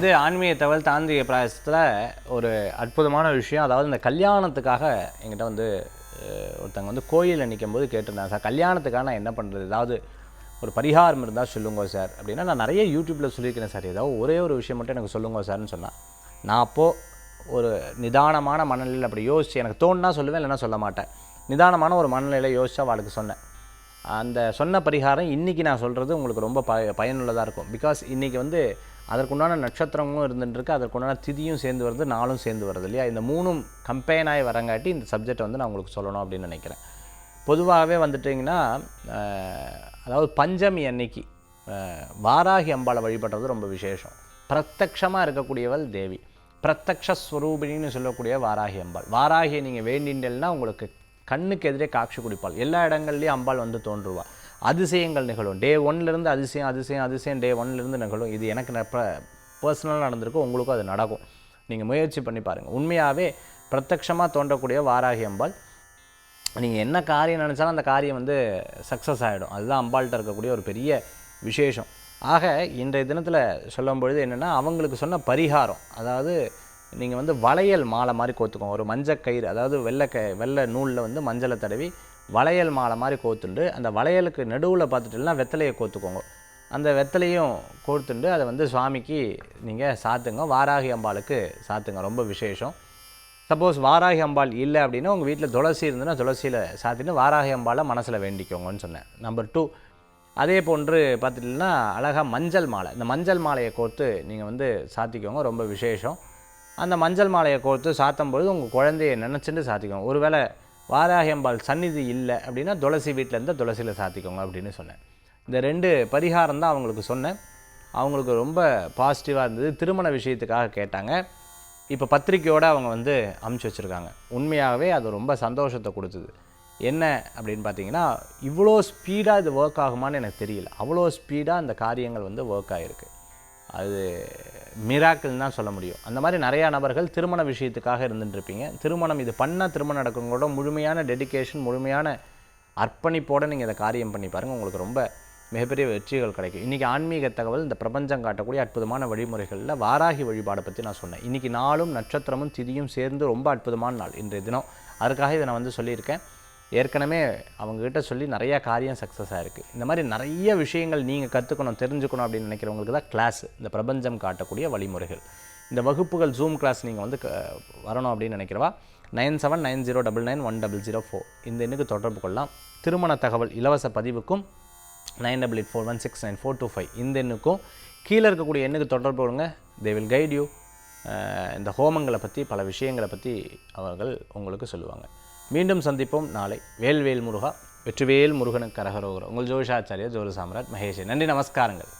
வந்து ஆன்மீக தகவல் தாந்திரிக பிராயசத்தில் ஒரு அற்புதமான விஷயம். அதாவது இந்த கல்யாணத்துக்காக எங்கிட்ட வந்து ஒருத்தங்க வந்து கோயிலில் நிற்கும் போது கேட்டிருந்தாங்க சார் கல்யாணத்துக்காக நான் என்ன பண்ணுறது ஏதாவது ஒரு பரிகாரம் இருந்தால் சொல்லுங்க சார். அப்படின்னா நான் நிறைய யூடியூப்பில் சொல்லியிருக்கிறேன் சார் ஏதாவது ஒரே ஒரு விஷயம் மட்டும் எனக்கு சொல்லுங்க சார்னு சொன்னேன். நான் அப்போது ஒரு நிதானமான மனநிலையில் அப்படி யோசிச்சு எனக்கு தோணுனா சொல்லுவேன் இல்லைன்னா சொல்ல மாட்டேன். நிதானமான ஒரு மனநிலையில் யோசித்தா அவளுக்கு சொன்னேன். அந்த சொன்ன பரிகாரம் இன்றைக்கி நான் சொல்கிறது உங்களுக்கு ரொம்ப ப பயனுள்ளதாக இருக்கும். பிகாஸ் இன்றைக்கி வந்து அதற்குண்டான நட்சத்திரமும் இருந்துட்டுருக்கு. அதற்குண்டான திதியும் சேர்ந்து வருது நாளும் சேர்ந்து வருது இல்லையா? இந்த மூணும் கம்பைன் ஆகி வரங்காட்டி இந்த சப்ஜெக்டை வந்து நான் உங்களுக்கு சொல்லணும் அப்படின்னு நினைக்கிறேன். பொதுவாகவே வந்துட்டிங்கன்னா அதாவது பஞ்சமி அன்னைக்கு வாராகி அம்பாளை வழிபடுறது ரொம்ப விசேஷம். பிரத்யக்ஷமாக இருக்கக்கூடியவள் தேவி. பிரத்யக்ஷஸ்வரூபிணின்னு சொல்லக்கூடிய வாராகி அம்பாள். வாராகியை நீங்கள் வேண்டின்றல்னா உங்களுக்கு கண்ணுக்கு எதிரே காட்சி குடிப்பாள். எல்லா இடங்கள்லையும் அம்பாள் வந்து தோன்றுவாள் அதிசயங்கள் நிகழும். டே ஒன்லேருந்து அதிசயம் அதிசயம் அதிசயம் டே ஒன்லேருந்து நிகழும். இது எனக்கு பர்சனலாக நடந்திருக்கும் உங்களுக்கும் அது நடக்கும். நீங்கள் முயற்சி பண்ணி பாருங்கள் உண்மையாகவே பிரத்யக்ஷமாக தோன்றக்கூடிய வாராகி அம்பாள். நீங்கள் என்ன காரியம் நினச்சாலும் அந்த காரியம் வந்து சக்ஸஸ் ஆகிடும் அதுதான் அம்பாள்கிட்ட இருக்கக்கூடிய ஒரு பெரிய விசேஷம். ஆக இன்றைய தினத்தில் சொல்லும் பொழுது என்னென்னா அவங்களுக்கு சொன்ன பரிகாரம் அதாவது நீங்கள் வந்து வளையல் மாலை மாதிரி கோத்துக்கோங்க. ஒரு மஞ்சள் கயிறு அதாவது வெள்ளை க வெள்ளை நூலில் வந்து மஞ்சளை தடவி வளையல் மாலை மாதிரி கோத்துண்டு அந்த வளையலுக்கு நடுவில் பார்த்துட்டுலாம் வெத்தலையை கோத்துக்கோங்க. அந்த வெத்தலையும் கோர்த்துண்டு அதை வந்து சுவாமிக்கு நீங்கள் சாத்துங்க. வாராகி அம்பாளுக்கு சாத்துங்க ரொம்ப விசேஷம். சப்போஸ் வாராகி அம்பாள் இல்லை அப்படின்னா உங்கள் வீட்டில் துளசி இருந்ததுன்னா துளசியில் சாத்திட்டு வாராகி அம்பாளை மனசில் வேண்டிக்கோங்கன்னு சொன்னேன். நம்பர் டூ அதே போன்று பார்த்துட்டிங்கன்னா அழகாக மஞ்சள் மாலை. இந்த மஞ்சள் மாலையை கோர்த்து நீங்கள் வந்து சாத்திக்கோங்க ரொம்ப விசேஷம். அந்த மஞ்சள் மாலையை கோர்த்து சாத்தும் பொழுது உங்கள் குழந்தைய நினச்சிட்டு சாத்திக்கோங்க. ஒருவேளை வாராகியம்பாள் சந்நிதி இல்லை அப்படின்னா துளசி வீட்டில் இருந்தால் துளசியில் சாத்திக்கோங்க அப்படின்னு சொன்னேன். இந்த ரெண்டு பரிகாரம் தான் அவங்களுக்கு சொன்னேன். அவங்களுக்கு ரொம்ப பாசிட்டிவாக இருந்தது. திருமண விஷயத்துக்காக கேட்டாங்க. இப்போ பத்திரிக்கையோடு அவங்க வந்து அமுச்சு வச்சுருக்காங்க. உண்மையாகவே அது ரொம்ப சந்தோஷத்தை கொடுத்தது. என்ன அப்படின்னு பார்த்தீங்கன்னா இவ்வளோ ஸ்பீடாக இது ஒர்க் ஆகுமான்னு எனக்கு தெரியல. அவ்வளோ ஸ்பீடாக அந்த காரியங்கள் வந்து ஒர்க் ஆகிருக்கு அது மிராக்கிள்னு தான் சொல்ல முடியும். அந்த மாதிரி நிறையா நபர்கள் திருமண விஷயத்துக்காக இருந்துட்டுருப்பீங்க. திருமணம் இது பண்ணால் திருமணம் நடக்குங்களோட முழுமையான டெடிகேஷன் முழுமையான அர்ப்பணிப்போடு நீங்கள் இதை காரியம் பண்ணி பாருங்கள் உங்களுக்கு ரொம்ப மிகப்பெரிய வெற்றிகள் கிடைக்கும். இன்றைக்கி ஆன்மீக தகவல் இந்த பிரபஞ்சம் காட்டக்கூடிய அற்புதமான வழிமுறைகளில் வாராகி வழிபாடை பற்றி நான் சொன்னேன். இன்றைக்கி நாளும் நட்சத்திரமும் திதியும் சேர்ந்து ரொம்ப அற்புதமான நாள் இன்றைய தினம். அதுக்காக இதை நான் வந்து சொல்லியிருக்கேன். ஏற்கனவே அவங்கக்கிட்ட சொல்லி நிறையா காரியம் சக்ஸஸ் ஆகிருக்கு இந்த மாதிரி நிறைய விஷயங்கள் நீங்கள் கற்றுக்கணும் தெரிஞ்சுக்கணும் அப்படின்னு நினைக்கிறவங்களுக்கு தான் கிளாஸ் இந்த பிரபஞ்சம் காட்டக்கூடிய வழிமுறைகள். இந்த வகுப்புகள் ஜூம் கிளாஸ் நீங்கள் வந்து க- வரணும் அப்படின்னு நினைக்கிறவா? Nine seven nine zero double nine one double zero four. இந்த எண்ணுக்கு தொடர்பு கொள்ளலாம். திருமண தகவல் இலவச பதிவுக்கும் nine double eight four one six nine four two five. இந்த எண்ணுக்கும் கீழே இருக்கக்கூடிய எண்ணுக்கு தொடர்பு கொடுங்க தே வில் கைட் யூ இந்த ஹோமங்களை பற்றி பல விஷயங்களை பற்றி அவர்கள் உங்களுக்கு சொல்லுவாங்க. மீண்டும் சந்திப்போம் நாளை. வேல்வேல் முருகா வெற்றிவேல் முருகன் கரகரோகர். உங்கள் ஜோஷாச்சாரியர் ஜோரு சாம்ராட் மகேஷ். நன்றி நமஸ்காரங்கள்.